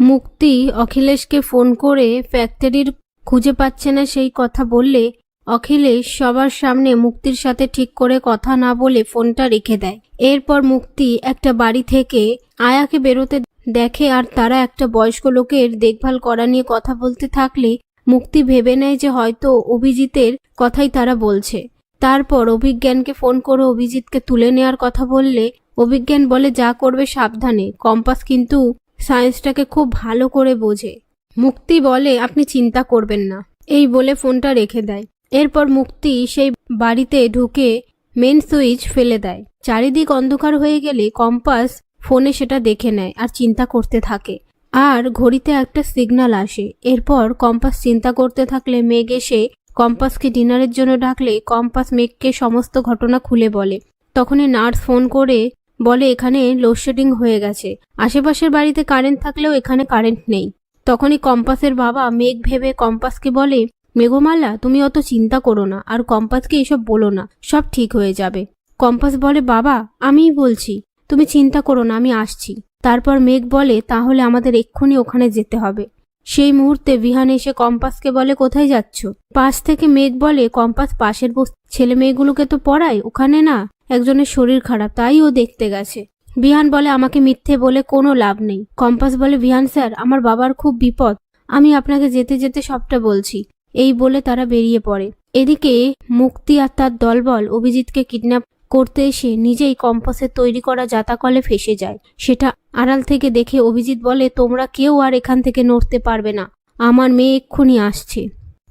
মুক্তি অখিলেশকে ফোন করে ফ্যাক্টরির খুঁজে পাচ্ছে না সেই কথা বললে অখিলেশ সবার সামনে মুক্তির সাথে ঠিক করে কথা না বলে ফোনটা রেখে দেয়। এরপর মুক্তি একটা বাড়ি থেকে আয়াকে বেরোতে দেখে আর তারা একটা বয়স্ক লোকের দেখভাল করা নিয়ে কথা বলতে থাকলে মুক্তি ভেবে নেয় যে হয়তো অভিজিতের কথাই তারা বলছে। তারপর অভিজ্ঞানকে ফোন করে অভিজিৎকে তুলে নেওয়ার কথা বললে অভিজ্ঞান বলে, যা করবে সাবধানে। কম্পাস কিন্তু সায়েন্সটাকে খুব ভালো করে বোঝে। মুক্তি বলে আপনি চিন্তা করবেন না। এই বলে ফোনটা রেখে দেয়। এরপর মুক্তি সেই বাড়িতে ঢুকে মেন সুইচ ফেলে দেয়। চারিদিক অন্ধকার হয়ে গেলে কম্পাস ফোনে সেটা দেখে নেয় আর চিন্তা করতে থাকে। আর ঘড়িতে একটা সিগন্যাল আসে। এরপর কম্পাস চিন্তা করতে থাকলে মেঘ এসে কম্পাসকে ডিনারের জন্য ডাকলে কম্পাস মেঘকে সমস্ত ঘটনা খুলে বলে। তখনই নার্স ফোন করে বলে, এখানে লোডশেডিং হয়ে গেছে। আশেপাশের বাড়িতে কারেন্ট থাকলেও এখানে কারেন্ট নেই। তখনই কম্পাসের বাবা মেঘ ভেবে কম্পাসকে বলে, মেঘমালা, তুমি অত চিন্তা করো না, আর কম্পাসকে এসব বলো না, সব ঠিক হয়ে যাবে। কম্পাস বলে, বাবা, আমিই বলছি, তুমি চিন্তা করো না, আমি আসছি। তারপর মেঘ বলে, তাহলে আমাদের এক্ষুনি ওখানে যেতে হবে। সেই মুহূর্তে বিহান এসে কম্পাসকে বলে, কোথায় যাচ্ছ? পাশ থেকে মেঘ বলে, কম্পাস পাশের বস ছেলে মেয়েগুলোকে তো পড়ায়, ওখানে না। একজনের শরীর খারাপ, তাই ও দেখতে গেছে। বিহান বলে, আমাকে মিথ্যে বলে কোনো লাভ নেই। কম্পাস বলে, বিহান স্যার, আমার বাবার খুব বিপদ। আমি আপনাকে যেতে যেতে সবটা বলছি। এই বলে তারা বেরিয়ে পড়ে। এদিকে মুক্তি আর তার দলবল অভিজিৎকে কিডন্যাপ করতে এসে নিজেই কম্পাসের তৈরি করা জাতাকলে ফেসে যায়। সেটা আড়াল থেকে দেখে অভিজিৎ বলে, তোমরা কেউ আর এখান থেকে নড়তে পারবে না। আমার মেয়ে এক্ষুনি আসছে।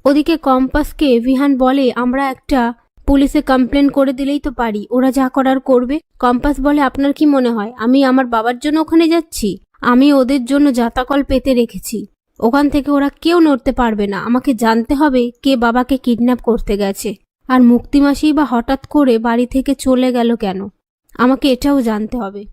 ওদিকে কম্পাসকে বিহান বলে, আমরা একটা পুলিশে কমপ্লেন করে দিলেই তো পারি। ওরা যা করার করবে। কম্পাস বলে, আপনার কি মনে হয়? আমি আমার বাবার জন্য ওখানে যাচ্ছি? আমি ওদের জন্য যাতাকল পেতে রেখেছি। ওখান থেকে ওরা কেউ নড়তে পারবে না। আমাকে জানতে হবে কে বাবাকে কিডন্যাপ করতে গেছে। আর মুক্তিমাসি বা হঠাৎ করে বাড়ি থেকে চলে গেল কেন? আমাকে এটাও জানতে হবে।